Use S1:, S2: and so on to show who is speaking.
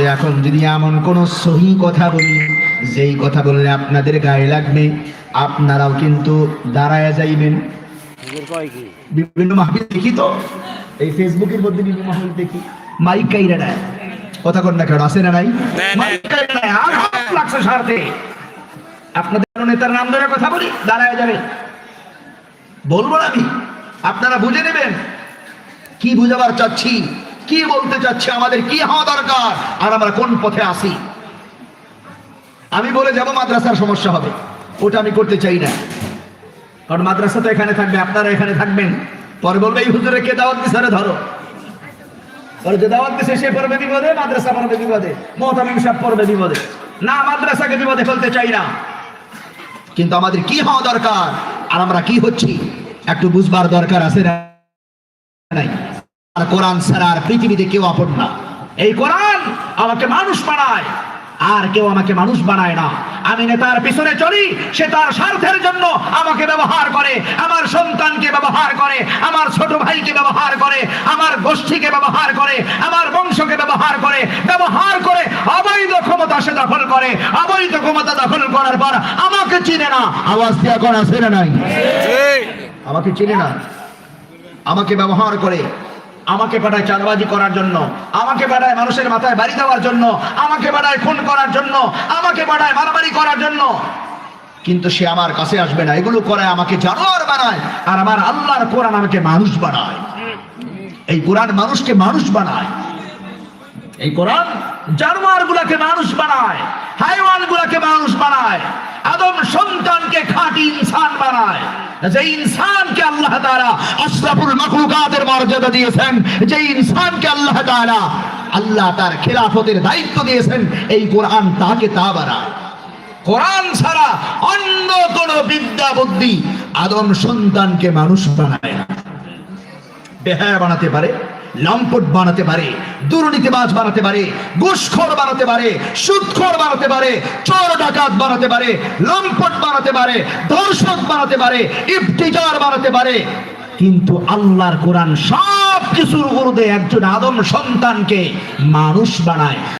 S1: তবে এখন যদি এমন কোন সহি কথা বলি যেই কথা বললে আপনাদের গায়ে লাগবে আপনারাও কিন্তু দাঁড়ায় যাইবেন। বিভিন্ন মাহফিল দেখি তো? এই ফেসবুকের মধ্যে বিভিন্ন মাহফিল দেখি। মাইক কাইরা নেয় কথা কন না কেন আছে না নাই? লাগছে স্বার্থে আপনাদের নেতার নাম ধরে কথা বলি দাঁড়ায় যাবে। বলব না আমি। আপনারা বুঝে নেবেন। কি বুঝাবার চাচ্ছি? কি বলতে চাচ্ছে? আমাদের কি হওয়া দরকার? আর আমরা কোন পথে আসি আমি বলে যাব মাদ্রাসার সমস্যা হবে। ওটা আমি করতে চাই না। কারণ মাদ্রাসা তো এখানে থাকবে, আপনারা এখানে থাকবেন। পরে বলবে, এই হুজুরে কে দাওয়াত দিছে ধরো। বিপদে, মাদ্রাসা পড়বে বিপদে। পড়বে না বিপদে চাই না। কিন্তু আমাদের কি হওয়া দরকার? আর আমরা কি হচ্ছি? একটু বুঝবার দরকার আছে না নাই? আর কোরআন ছাড়া আর পৃথিবীতে কেউ আপন না। এই কোরআন আমাকে মানুষ বানায় আর কেউ আমাকে মানুষ বানায় না। আমি নেতার পিছনে চলি সে তার স্বার্থের জন্য আমাকে ব্যবহার করে আমার সন্তানকে ব্যবহার করে আমার ছোট ভাইকে ব্যবহার করে আমার গোষ্ঠীকে ব্যবহার করে আমার বংশকে ব্যবহার করে ব্যবহার করে অবৈধ ক্ষমতা সে দখল করে অবৈধ ক্ষমতা দখল করার পর আমাকে চিনে না। আওয়াজ দেওয়া করা ছেড়ে নাই। আমাকে চিনে না। আমাকে ব্যবহার করে আমাকে পাঠায় চাঁদাবাজি করার জন্য, আমাকে পাঠায় মানুষের মাথায় বাড়ি দেওয়ার জন্য, আমাকে পাঠায় খুন করার জন্য, আমাকে পাঠায় মারামারি করার জন্য। কিন্তু সে আমার কাছে আসবে না, এগুলো করে আমাকে জানোয়ার বানায়, আর আমার আল্লাহর কোরআন আমাকে মানুষ বানায়। এই কোরআন মানুষকে মানুষ বানায়। এই কোরআন জানোয়ার গুলাকে মানুষ বানায় হাইওয়ান গুলাকে মানুষ বানায়, আদম সন্তানকে খাঁটি ইনসান বানায়। যে ইনসানকে আল্লাহ তাআলা আশরাফুল মাখলুকাতের মর্যাদা দিয়েছেন, যে ইনসানকে আল্লাহ তাআলা আল্লাহ তার খেলাফতের দায়িত্ব দিয়েছেন, এই কোরআন তাকে তা বানায়। কোরআন ছাড়া অন্য কোন বিদ্যা, বুদ্ধি, আদম সন্তানকে মানুষ বানায় না। বেহায়া বানাতে পারে লম্পট বানাতে পারে, দুর্নীতিবাজ বানাতে পারে, ঘুষখোর বানাতে পারে, সুদখোর বানাতে পারে, চোর ডাকাত বানাতে পারে, লম্পট বানাতে পারে, ধর্ষক বানাতে পারে, ইফতিজার বানাতে পারে। কিন্তু আল্লাহর কোরআন সব কিছুর উর্ধে একজন আদম সন্তানকে মানুষ বানায়।